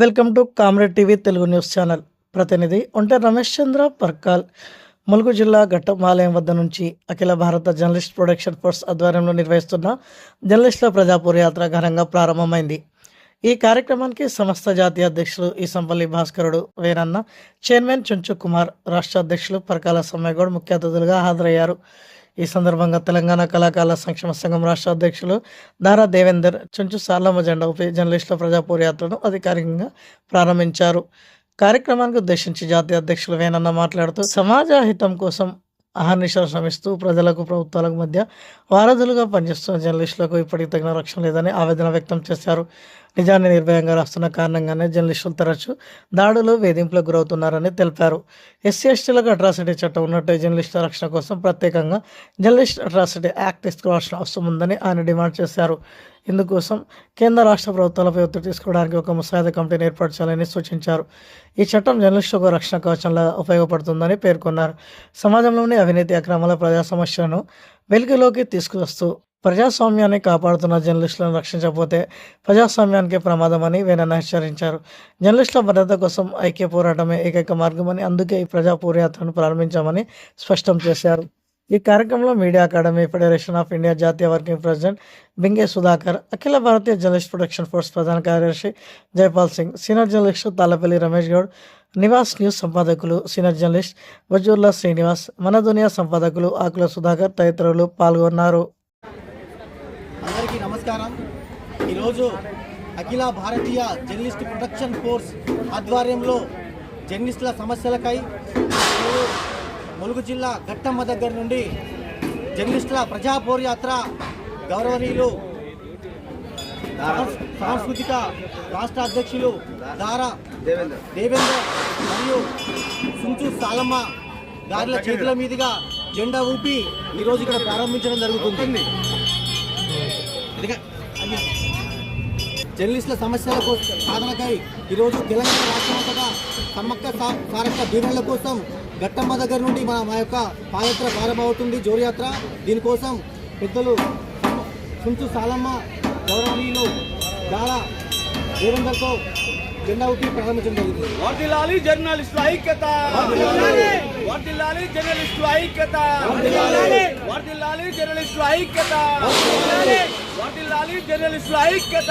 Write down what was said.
Welcome to comrade TV Telugu news channel. ప్రతినిధి ఒంటె రమేష్ చంద్ర పర్కాల్. ములుగు జిల్లా ఘట్టమాలయం వద్ద నుంచి అఖిల భారత జర్నలిస్ట్ ప్రొడక్షన్ ఫోర్స్ ఆధ్వర్యంలో నిర్వహిస్తున్న జర్నలిస్టుల ప్రజాపూర్ యాత్ర ఘనంగా ప్రారంభమైంది. ఈ కార్యక్రమానికి సంస్థ జాతీయ అధ్యక్షులు ఈసంపల్లి భాస్కరుడు వేరన్న చైర్మన్ చుంచు కుమార్ రాష్ట్ర అధ్యక్షులు పరకాల సమ్మెగౌడ్ ముఖ్య అతిథులుగా హాజరయ్యారు. ఈ సందర్భంగా తెలంగాణ కళాకారుల సంక్షేమ సంఘం రాష్ట్ర అధ్యక్షులు దారా దేవేందర్ చుంచు సార్లమ్మ జెండా ఉపయోగ జర్నలిస్టుల ప్రజాపోర్యాత్రను అధికారికంగా ప్రారంభించారు. కార్యక్రమానికి ఉద్దేశించి జాతీయ అధ్యక్షులు వేనన్న మాట్లాడుతూ సమాజ హితం కోసం అహర్నిశలు శ్రమిస్తూ ప్రజలకు ప్రభుత్వాలకు మధ్య వారధులుగా పనిచేస్తున్న జర్నలిస్టులకు ఇప్పటికి తగిన రక్షణ లేదని ఆవేదన వ్యక్తం చేశారు. నిజాన్ని నిర్భయంగా రాస్తున్న కారణంగానే జర్నలిస్టులు తరచు దాడులు వేధింపులకు గురవుతున్నారని తెలిపారు. ఎస్సీ ఎస్టీలకు అట్రాసిటీ చట్టం ఉన్నట్టు జర్నలిస్టుల రక్షణ కోసం ప్రత్యేకంగా జర్నలిస్ట్ అట్రాసిటీ యాక్ట్ తీసుకోవాల్సిన అవసరం ఉందని ఆయన డిమాండ్ చేశారు. ఇందుకోసం కేంద్ర రాష్ట్ర ప్రభుత్వాలపై ఒత్తిడి తీసుకోవడానికి ఒక ముసాయిదా కమిటీని ఏర్పాటు చేయాలని సూచించారు. ఈ చట్టం జర్నలిస్టులకు రక్షణ కవచంలా ఉపయోగపడుతుందని పేర్కొన్నారు. సమాజంలోని అవినీతి అక్రమాల ప్రజా సమస్యలను వెలుగులోకి తీసుకువస్తూ ప్రజాస్వామ్యాన్ని కాపాడుతున్న జర్నలిస్టులను రక్షించకపోతే ప్రజాస్వామ్యానికి ప్రమాదమని వేనన్న హెచ్చరించారు. జర్నలిస్టుల భద్రత కోసం ఐక్య పోరాటమే ఏకైక మార్గమని అందుకే ఈ ప్రజా పోరాటను ప్రారంభించామని స్పష్టం చేశారు. ఈ కార్యక్రమంలో media academy federation of India జాతీయ working president Binge Sudhakar Akhila Bharatiya journalist protection force ప్రధాన కార్యదర్శి Jaipal Singh senior journalist Tallapalli Ramesh Goud Nivas news సంపాదకులు senior journalist Vajurla Srinivas Mana Duniya సంపాదకులు ఆకుల సుధాకర్ తదితరులు పాల్గొన్నారు. అందరికీ నమస్కారం. ఈరోజు Akhila Bharatiya journalist protection force ఆధ్వర్యంలో జర్నలిస్టుల సమస్యలకై ములుగు జిల్లా ఘట్టమ్మ దగ్గర నుండి జర్నలిస్టుల ప్రజాపోర్ యాత్ర గౌరవనీయులు సాంస్- సాంస్కృతిక రాష్ట్ర అధ్యక్షులు దారా దేవేందర్. మరియు సుంచు సాలమ్మ గారిల చేతుల మీదుగా జెండా ఊపి ఈరోజు ఇక్కడ ప్రారంభించడం జరుగుతుంది. జర్నలిస్టుల సమస్యల కోసం సాధనకై ఈరోజు తెలంగాణ రాష్ట్రమంతటా సమ్మక్క సారక్క దీవెనల కోసం ఘట్టమ్మ దగ్గర నుండి మన మా యొక్క పాదయాత్ర ప్రారంభమవుతుంది. జోరుయాత్ర. దీనికోసం పెద్దలు సుంచు సాలమ్మ గౌరవనీయులు దారా దేవేందర్తో జెండా ఊపి ప్రారంభించడం జరిగింది. వర్దిల్లాలి జర్నలిస్టుల ఐక్యత. వర్దిల్లాలి జర్నలిస్టుల ఐక్యత. వర్దిల్లాలి జర్నలిస్టుల ఐక్యత. వర్దిల్లాలి జర్నలిస్టుల ఐక్యత.